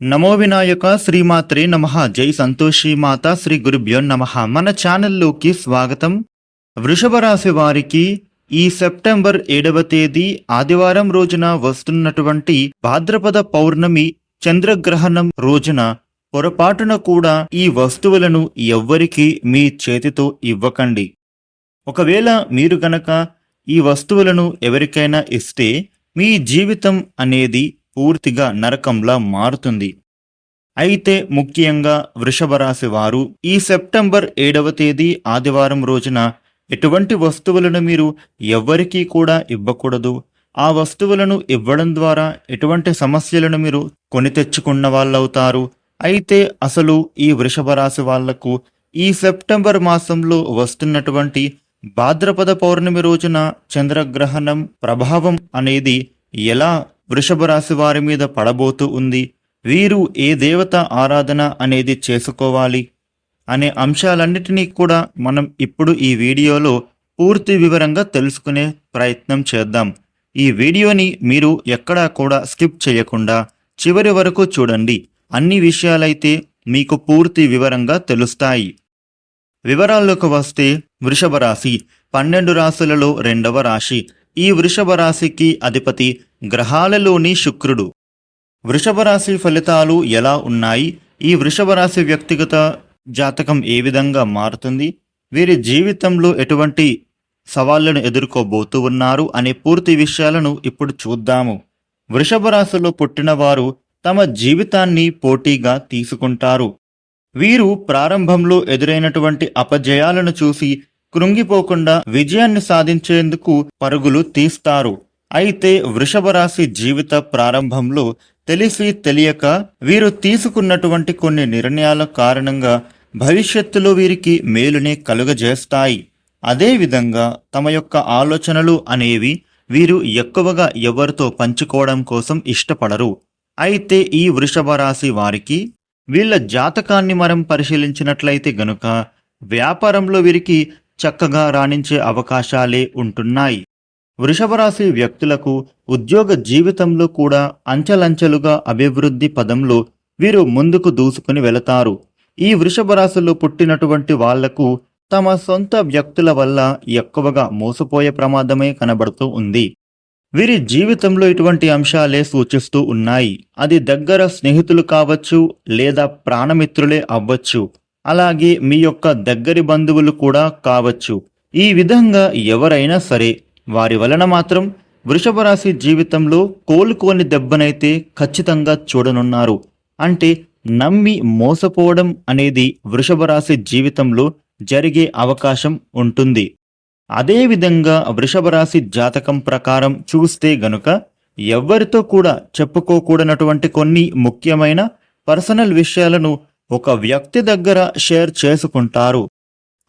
నమో వినాయక శ్రీమాత్రే నమ. జై సంతోషి మాత శ్రీ గురుభ్యో నమ. మన ఛానల్లోకి స్వాగతం. వృషభ రాశి వారికి ఈ సెప్టెంబర్ ఏడవ తేదీ ఆదివారం రోజున వస్తున్నటువంటి భాద్రపద పౌర్ణమి చంద్రగ్రహణం రోజున పొరపాటున కూడా ఈ వస్తువులను ఎవ్వరికీ మీ చేతితో ఇవ్వకండి. ఒకవేళ మీరు గనక ఈ వస్తువులను ఎవరికైనా ఇస్తే మీ జీవితం అనేది పూర్తిగా నరకంలా మారుతుంది. అయితే ముఖ్యంగా వృషభ రాశి వారు ఈ సెప్టెంబర్ ఏడవ తేదీ ఆదివారం రోజున ఎటువంటి వస్తువులను మీరు ఎవ్వరికీ కూడా ఇవ్వకూడదు. ఆ వస్తువులను ఇవ్వడం ద్వారా ఎటువంటి సమస్యలను మీరు కొని తెచ్చుకున్న వాళ్ళవుతారు. అయితే అసలు ఈ వృషభ రాశి వాళ్ళకు ఈ సెప్టెంబర్ మాసంలో వస్తున్నటువంటి భాద్రపద పౌర్ణమి రోజున చంద్రగ్రహణం ప్రభావం అనేది ఎలా వృషభ రాశి వారి మీద పడబోతూ ఉంది. వీరు ఏ దేవత ఆరాధన అనేది చేసుకోవాలి అనే అంశాలన్నిటినీ కూడా మనం ఇప్పుడు ఈ వీడియోలో పూర్తి వివరంగా తెలుసుకునే ప్రయత్నం చేద్దాం. ఈ వీడియోని మీరు ఎక్కడా కూడా స్కిప్ చేయకుండా చివరి వరకు చూడండి. అన్ని విషయాలైతే మీకు పూర్తి వివరంగా తెలుస్తాయి. వివరాల్లోకి వస్తే వృషభ రాశి పన్నెండు రాశులలో రెండవ రాశి. ఈ వృషభ రాశికి అధిపతి గ్రహాలలోని శుక్రుడు. వృషభ రాశి ఫలితాలు ఎలా ఉన్నాయి? ఈ వృషభ రాశి వ్యక్తిగత జాతకం ఏ విధంగా మారుతుంది? వీరి జీవితంలో ఎటువంటి సవాళ్ళను ఎదుర్కోబోతూ ఉన్నారు అనే పూర్తి విషయాలను ఇప్పుడు చూద్దాము. వృషభ రాశిలో పుట్టిన వారు తమ జీవితాన్ని పోటీగా తీసుకుంటారు. వీరు ప్రారంభంలో ఎదురైనటువంటి అపజయాలను చూసి కృంగిపోకుండా విజయాన్ని సాధించేందుకు పరుగులు తీస్తారు. అయితే వృషభ రాశి జీవిత ప్రారంభంలో తెలిసి తెలియక వీరు తీసుకున్నటువంటి కొన్ని నిర్ణయాల కారణంగా భవిష్యత్తులో వీరికి మేలునే కలుగజేస్తాయి. అదేవిధంగా తమ యొక్క ఆలోచనలు అనేవి వీరు ఎక్కువగా ఎవరితో పంచుకోవడం కోసం ఇష్టపడరు. అయితే ఈ వృషభ రాశి వారికి వీళ్ళ జాతకాన్ని మనం పరిశీలించినట్లయితే గనుక వ్యాపారంలో వీరికి చక్కగా రాణించే అవకాశాలే ఉంటున్నాయి. వృషభరాశి వ్యక్తులకు ఉద్యోగ జీవితంలో కూడా అంచెలంచెలుగా అభివృద్ధి పదంలో వీరు ముందుకు దూసుకుని వెళతారు. ఈ వృషభ రాశిలో పుట్టినటువంటి వాళ్ళకు తమ సొంత వ్యక్తుల వల్ల ఎక్కువగా మోసపోయే ప్రమాదమే కనబడుతూ ఉంది. వీరి జీవితంలో ఇటువంటి అంశాలే సూచిస్తూ ఉన్నాయి. అది దగ్గర స్నేహితులు కావచ్చు లేదా ప్రాణమిత్రులే అవ్వచ్చు. అలాగే మీ యొక్క దగ్గరి బంధువులు కూడా కావచ్చు. ఈ విధంగా ఎవరైనా సరే వారి వలన మాత్రం వృషభ రాశి జీవితంలో కోలుకోని దెబ్బనైతే ఖచ్చితంగా చూడనున్నారు. అంటే నమ్మి మోసపోవడం అనేది వృషభ రాశి జీవితంలో జరిగే అవకాశం ఉంటుంది. అదేవిధంగా వృషభ రాశి జాతకం ప్రకారం చూస్తే గనుక ఎవ్వరితో కూడా చెప్పుకోకూడనటువంటి కొన్ని ముఖ్యమైన పర్సనల్ విషయాలను ఒక వ్యక్తి దగ్గర షేర్ చేసుకుంటారు.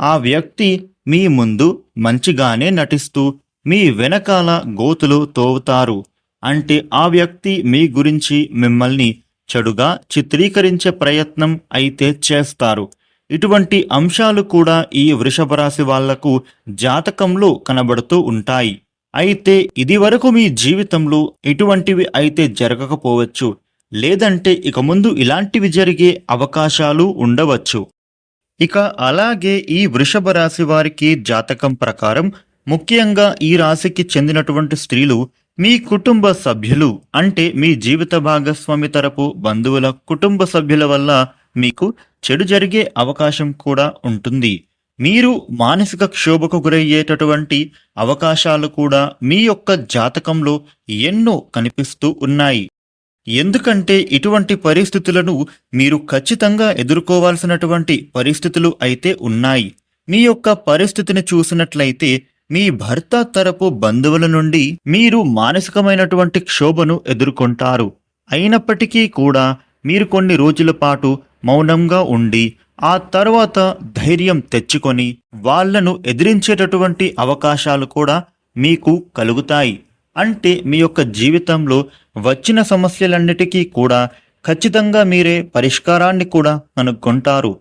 ఆ వ్యక్తి మీ ముందు మంచిగానే నటిస్తూ మీ వెనకాల గోతులు తోవుతారు. అంటే ఆ వ్యక్తి మీ గురించి మిమ్మల్ని చెడుగా చిత్రీకరించే ప్రయత్నం అయితే చేస్తారు. ఇటువంటి అంశాలు కూడా ఈ వృషభ రాశి వాళ్ళకు జాతకంలో కనబడుతూ ఉంటాయి. అయితే ఇది వరకు మీ జీవితంలో ఇటువంటివి అయితే జరగకపోవచ్చు. లేదంటే ఇక ముందు ఇలాంటివి జరిగే అవకాశాలు ఉండవచ్చు. ఇక అలాగే ఈ వృషభ రాశి వారికి జాతకం ప్రకారం ముఖ్యంగా ఈ రాశికి చెందినటువంటి స్త్రీలు మీ కుటుంబ సభ్యులు అంటే మీ జీవిత భాగస్వామి తరపు బంధువుల కుటుంబ సభ్యుల వల్ల మీకు చెడు జరిగే అవకాశం కూడా ఉంటుంది. మీరు మానసిక క్షోభకు గురయ్యేటటువంటి అవకాశాలు కూడా మీ యొక్క జాతకంలో ఎన్నో కనిపిస్తూ ఉన్నాయి. ఎందుకంటే ఇటువంటి పరిస్థితులను మీరు ఖచ్చితంగా ఎదుర్కోవాల్సినటువంటి పరిస్థితులు అయితే ఉన్నాయి. మీ యొక్క పరిస్థితిని చూసినట్లయితే మీ భర్త తరపు బంధువుల నుండి మీరు మానసికమైనటువంటి క్షోభను ఎదుర్కొంటారు. అయినప్పటికీ కూడా మీరు కొన్ని రోజుల పాటు మౌనంగా ఉండి ఆ తర్వాత ధైర్యం తెచ్చుకొని వాళ్ళను ఎదిరించేటటువంటి అవకాశాలు కూడా మీకు కలుగుతాయి. అంటే మీ యొక్క జీవితంలో వచ్చిన సమస్యలన్నిటికీ కూడా ఖచ్చితంగా మీరే పరిష్కారాన్ని కూడా కనుక్కుంటారు.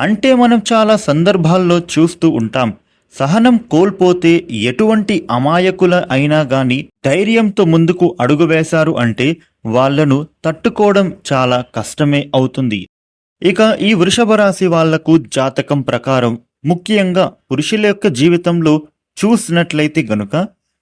అంటే మనం చాలా సందర్భాల్లో చూస్తూ ఉంటాం సహనం కోల్పోతే ఎటువంటి అమాయకుల అయినా గాని ధైర్యంతో ముందుకు అడుగు వేశారు అంటే వాళ్ళను తట్టుకోవడం చాలా కష్టమే అవుతుంది. ఇక ఈ వృషభ రాశి వాళ్ళకు జాతకం ప్రకారం ముఖ్యంగా పురుషుల యొక్క జీవితంలో చూసినట్లయితే గనుక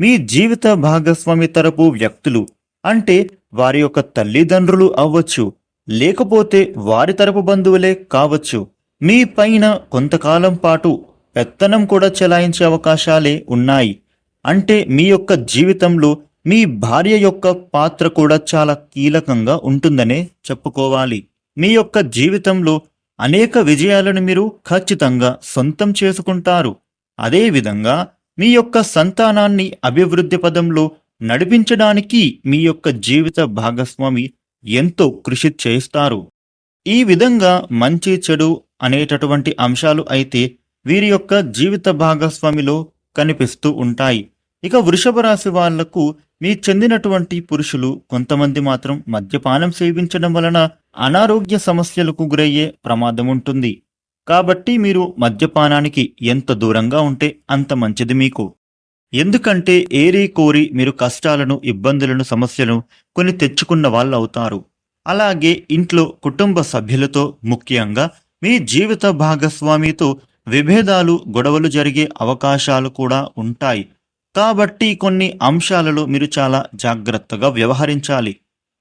మీ జీవిత భాగస్వామి తరపు వ్యక్తులు అంటే వారి యొక్క తల్లిదండ్రులు అవ్వచ్చు లేకపోతే వారి తరపు బంధువులే కావచ్చు. మీ పైన కొంతకాలం పాటు పెత్తనం కూడా చెలాయించే అవకాశాలే ఉన్నాయి. అంటే మీ యొక్క జీవితంలో మీ భార్య యొక్క పాత్ర కూడా చాలా కీలకంగా ఉంటుందనే చెప్పుకోవాలి. మీ యొక్క జీవితంలో అనేక విజయాలను మీరు ఖచ్చితంగా సొంతం చేసుకుంటారు. అదేవిధంగా మీ యొక్క సంతానాన్ని అభివృద్ధి పదంలో నడిపించడానికి మీ యొక్క జీవిత భాగస్వామి ఎంతో కృషి చేస్తారు. ఈ విధంగా మంచి చెడు అనేటటువంటి అంశాలు అయితే వీరి యొక్క జీవిత భాగస్వామిలో కనిపిస్తూ ఉంటాయి. ఇక వృషభ రాశి వాళ్ళకు మీ చెందినటువంటి పురుషులు కొంతమంది మాత్రం మద్యపానం సేవించడం వలన అనారోగ్య సమస్యలకు గురయ్యే ప్రమాదం ఉంటుంది. కాబట్టి మీరు మద్యపానానికి ఎంత దూరంగా ఉంటే అంత మంచిది మీకు. ఎందుకంటే ఏరి కోరి మీరు కష్టాలను ఇబ్బందులను సమస్యలను కొని తెచ్చుకున్న వాళ్ళు అవుతారు అలాగే ఇంట్లో కుటుంబ సభ్యులతో ముఖ్యంగా మీ జీవిత భాగస్వామితో విభేదాలు గొడవలు జరిగే అవకాశాలు కూడా ఉంటాయి. కాబట్టి కొన్ని అంశాలలో మీరు చాలా జాగ్రత్తగా వ్యవహరించాలి.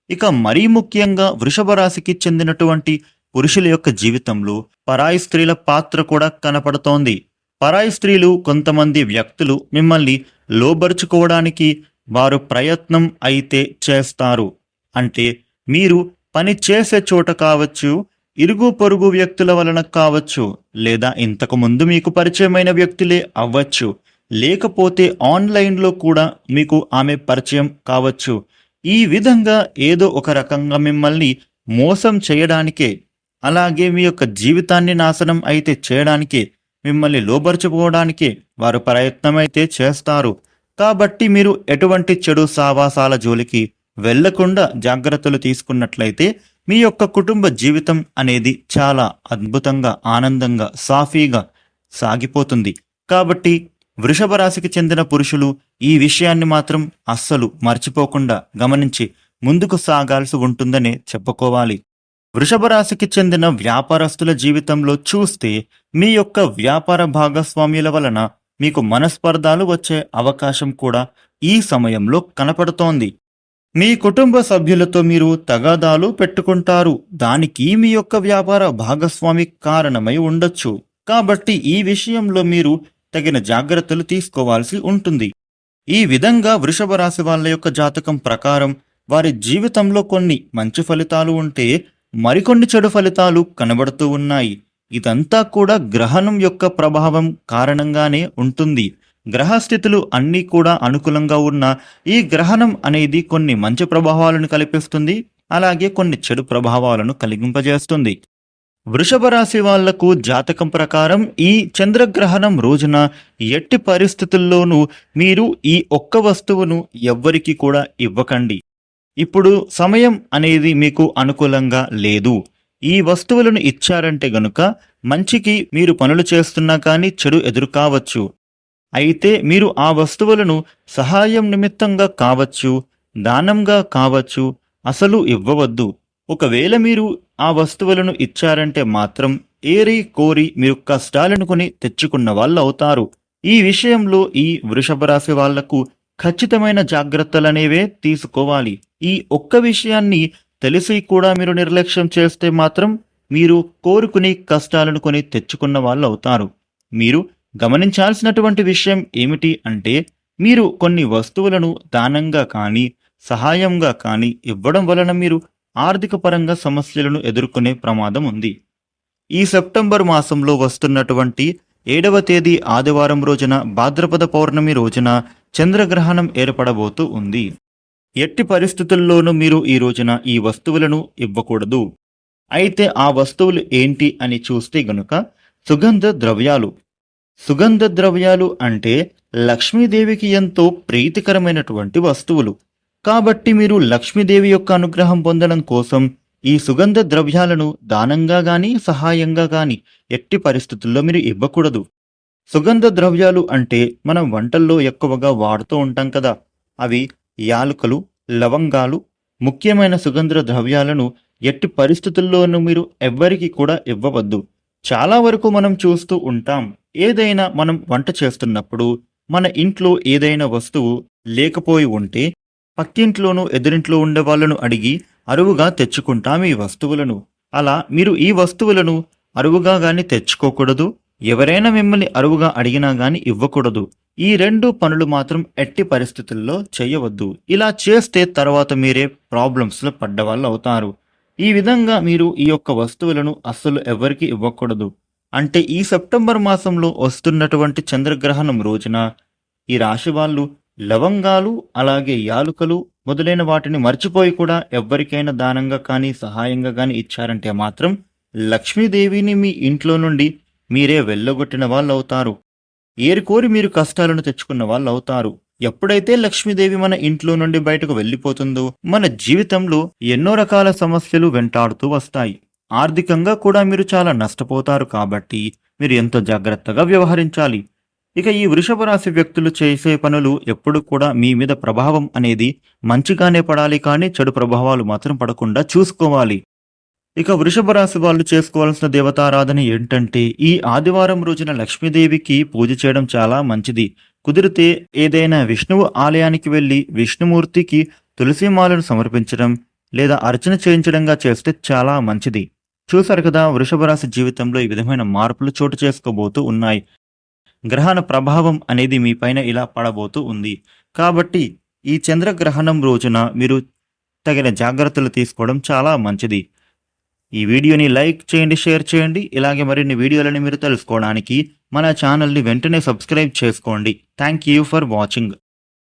ఇక మరీ ముఖ్యంగా వృషభ రాశికి చెందినటువంటి పురుషుల యొక్క జీవితంలో పరాయి స్త్రీల పాత్ర కూడా కనపడుతోంది. పరాయి స్త్రీలు కొంతమంది వ్యక్తులు మిమ్మల్ని లోబరుచుకోవడానికి వారు ప్రయత్నం అయితే చేస్తారు. అంటే మీరు పని చేసే చోట కావచ్చు ఇరుగు పొరుగు వ్యక్తుల వలన కావచ్చు లేదా ఇంతకు ముందు మీకు పరిచయమైన వ్యక్తులే అవ్వచ్చు లేకపోతే ఆన్లైన్లో కూడా మీకు ఆమె పరిచయం కావచ్చు. ఈ విధంగా ఏదో ఒక రకంగా మిమ్మల్ని మోసం చేయడానికే అలాగే మీ యొక్క జీవితాన్ని నాశనం అయితే చేయడానికే మిమ్మల్ని లోబరుచుకోవడానికి వారు ప్రయత్నం అయితే చేస్తారు. కాబట్టి మీరు ఎటువంటి చెడు సావాసాల జోలికి వెళ్ళకుండా జాగ్రత్తలు తీసుకున్నట్లయితే మీ యొక్క కుటుంబ జీవితం అనేది చాలా అద్భుతంగా ఆనందంగా సాఫీగా సాగిపోతుంది. కాబట్టి వృషభ రాశికి చెందిన పురుషులు ఈ విషయాన్ని మాత్రం అస్సలు మర్చిపోకుండా గమనించి ముందుకు సాగాల్సి ఉంటుందనే చెప్పుకోవాలి. వృషభ రాశికి చెందిన వ్యాపారస్తుల జీవితంలో చూస్తే మీ యొక్క వ్యాపార భాగస్వామ్యుల వలన మీకు మనస్పర్ధాలు వచ్చే అవకాశం కూడా ఈ సమయంలో కనపడుతోంది. మీ కుటుంబ సభ్యులతో మీరు తగాదాలు పెట్టుకుంటారు. దానికి మీ యొక్క వ్యాపార భాగస్వామి కారణమై ఉండొచ్చు. కాబట్టి ఈ విషయంలో మీరు తగిన జాగ్రత్తలు తీసుకోవాల్సి ఉంటుంది. ఈ విధంగా వృషభ రాశి వాళ్ళ యొక్క జాతకం ప్రకారం వారి జీవితంలో కొన్ని మంచి ఫలితాలు ఉంటే మరికొన్ని చెడు ఫలితాలు కనబడుతూ ఉన్నాయి. ఇదంతా కూడా గ్రహణం యొక్క ప్రభావం కారణంగానే ఉంటుంది. గ్రహస్థితులు అన్నీ కూడా అనుకూలంగా ఉన్న ఈ గ్రహణం అనేది కొన్ని మంచి ప్రభావాలను కల్పిస్తుంది. అలాగే కొన్ని చెడు ప్రభావాలను కలిగింపజేస్తుంది. వృషభ రాశి వాళ్ళకు జాతకం ప్రకారం ఈ చంద్రగ్రహణం రోజున ఎట్టి పరిస్థితుల్లోనూ మీరు ఈ ఒక్క వస్తువును ఎవ్వరికీ కూడా ఇవ్వకండి. ఇప్పుడు సమయం అనేది మీకు అనుకూలంగా లేదు. ఈ వస్తువులను ఇచ్చారంటే గనుక మంచికి మీరు పనులు చేస్తున్నా కానీ చెడు ఎదురు కావచ్చు. అయితే మీరు ఆ వస్తువులను సహాయం నిమిత్తంగా కావచ్చు దానంగా కావచ్చు అసలు ఇవ్వవద్దు. ఒకవేళ మీరు ఆ వస్తువులను ఇచ్చారంటే మాత్రం ఏరి కోరి మీరు కష్టాలనుకుని తెచ్చుకున్న వాళ్ళు అవుతారు ఈ విషయంలో ఈ వృషభ రాశి వాళ్ళకు ఖచ్చితమైన జాగ్రత్తలనేవే తీసుకోవాలి. ఈ ఒక్క విషయాన్ని తెలిసి కూడా మీరు నిర్లక్ష్యం చేస్తే మాత్రం మీరు కోరుకుని కష్టాలను కొని తెచ్చుకున్న వాళ్ళు అవుతారు మీరు గమనించాల్సినటువంటి విషయం ఏమిటి అంటే మీరు కొన్ని వస్తువులను దానంగా కానీ సహాయంగా కానీ ఇవ్వడం వలన మీరు ఆర్థిక పరంగా సమస్యలను ఎదుర్కొనే ప్రమాదం ఉంది. ఈ సెప్టెంబర్ మాసంలో వస్తున్నటువంటి ఏడవ తేదీ ఆదివారం రోజున భాద్రపద పౌర్ణమి రోజున చంద్రగ్రహణం ఏర్పడబోతూ ఉంది. ఎట్టి పరిస్థితుల్లోనూ మీరు ఈ రోజున ఈ వస్తువులను ఇవ్వకూడదు. అయితే ఆ వస్తువులు ఏంటి అని చూస్తే గనుక సుగంధ ద్రవ్యాలు. సుగంధ ద్రవ్యాలు అంటే లక్ష్మీదేవికి ఎంతో ప్రీతికరమైనటువంటి వస్తువులు. కాబట్టి మీరు లక్ష్మీదేవి యొక్క అనుగ్రహం పొందడం కోసం ఈ సుగంధ ద్రవ్యాలను దానంగా గాని సహాయంగా గాని ఎట్టి పరిస్థితుల్లో మీరు ఇవ్వకూడదు. సుగంధ ద్రవ్యాలు అంటే మనం వంటల్లో ఎక్కువగా వాడుతూ ఉంటాం కదా. అవి యాలకులు లవంగాలు ముఖ్యమైన సుగంధ ద్రవ్యాలను ఎట్టి పరిస్థితుల్లోనూ మీరు ఎవ్వరికి కూడా ఇవ్వవద్దు. చాలా వరకు మనం చూస్తూ ఉంటాం ఏదైనా మనం వంట చేస్తున్నప్పుడు మన ఇంట్లో ఏదైనా వస్తువు లేకపోయి ఉంటే పక్కింట్లోనూ ఎదురింట్లో ఉండే వాళ్ళను అడిగి అరువుగా తెచ్చుకుంటాం ఈ వస్తువులను. అలా మీరు ఈ వస్తువులను అరువుగా గాని తెచ్చుకోకూడదు. ఎవరైనా మిమ్మల్ని అరువుగా అడిగినా గాని ఇవ్వకూడదు. ఈ రెండు పనులు మాత్రం ఎట్టి పరిస్థితుల్లో చేయవద్దు. ఇలా చేస్తే తర్వాత మీరే ప్రాబ్లమ్స్లో పడ్డవాళ్ళు అవుతారు. ఈ విధంగా మీరు ఈ యొక్క వస్తువులను అస్సలు ఎవరికి ఇవ్వకూడదు. అంటే ఈ సెప్టెంబర్ మాసంలో వస్తున్నటువంటి చంద్రగ్రహణం రోజున ఈ రాశి వాళ్ళు లవంగాలు అలాగే యాలుకలు మొదలైన వాటిని మర్చిపోయి కూడా ఎవ్వరికైనా దానంగా కానీ సహాయంగా కానీ ఇచ్చారంటే మాత్రం లక్ష్మీదేవిని మీ ఇంట్లో నుండి మీరే వెళ్ళగొట్టిన వాళ్ళు అవుతారు ఏరుకోరి మీరు కష్టాలను తెచ్చుకున్న వాళ్ళు అవుతారు ఎప్పుడైతే లక్ష్మీదేవి మన ఇంట్లో నుండి బయటకు వెళ్ళిపోతుందో మన జీవితంలో ఎన్నో రకాల సమస్యలు వెంటాడుతూ వస్తాయి. ఆర్థికంగా కూడా మీరు చాలా నష్టపోతారు కాబట్టి మీరు ఎంతో జాగ్రత్తగా వ్యవహరించాలి. ఇక ఈ వృషభ రాశి వ్యక్తులు చేసే పనులు ఎప్పుడు కూడా మీ మీద ప్రభావం అనేది మంచిగానే పడాలి కానీ చెడు ప్రభావాలు మాత్రం పడకుండా చూసుకోవాలి. ఇక వృషభ రాశి వాళ్ళు చేసుకోవాల్సిన దేవతారాధన ఏంటంటే ఈ ఆదివారం రోజున లక్ష్మీదేవికి పూజ చేయడం చాలా మంచిది. కుదిరితే ఏదైనా విష్ణువు ఆలయానికి వెళ్ళి విష్ణుమూర్తికి తులసిమాలను సమర్పించడం లేదా అర్చన చేయించడంగా చేస్తే చాలా మంచిది. చూశారు కదా వృషభ రాశి జీవితంలో ఈ విధమైన మార్పులు చోటు చేసుకోబోతూ ఉన్నాయి. గ్రహణ ప్రభావం అనేది మీ పైన ఇలా పడబోతూ ఉంది. కాబట్టి ఈ చంద్రగ్రహణం రోజున మీరు తగిన జాగ్రత్తలు తీసుకోవడం చాలా మంచిది. ఈ వీడియోని లైక్ చేయండి షేర్ చేయండి. ఇలాగే మరిన్ని వీడియోలని మీరు తెలుసుకోవడానికి మన ఛానల్ని వెంటనే సబ్స్క్రైబ్ చేసుకోండి. Thank you for watching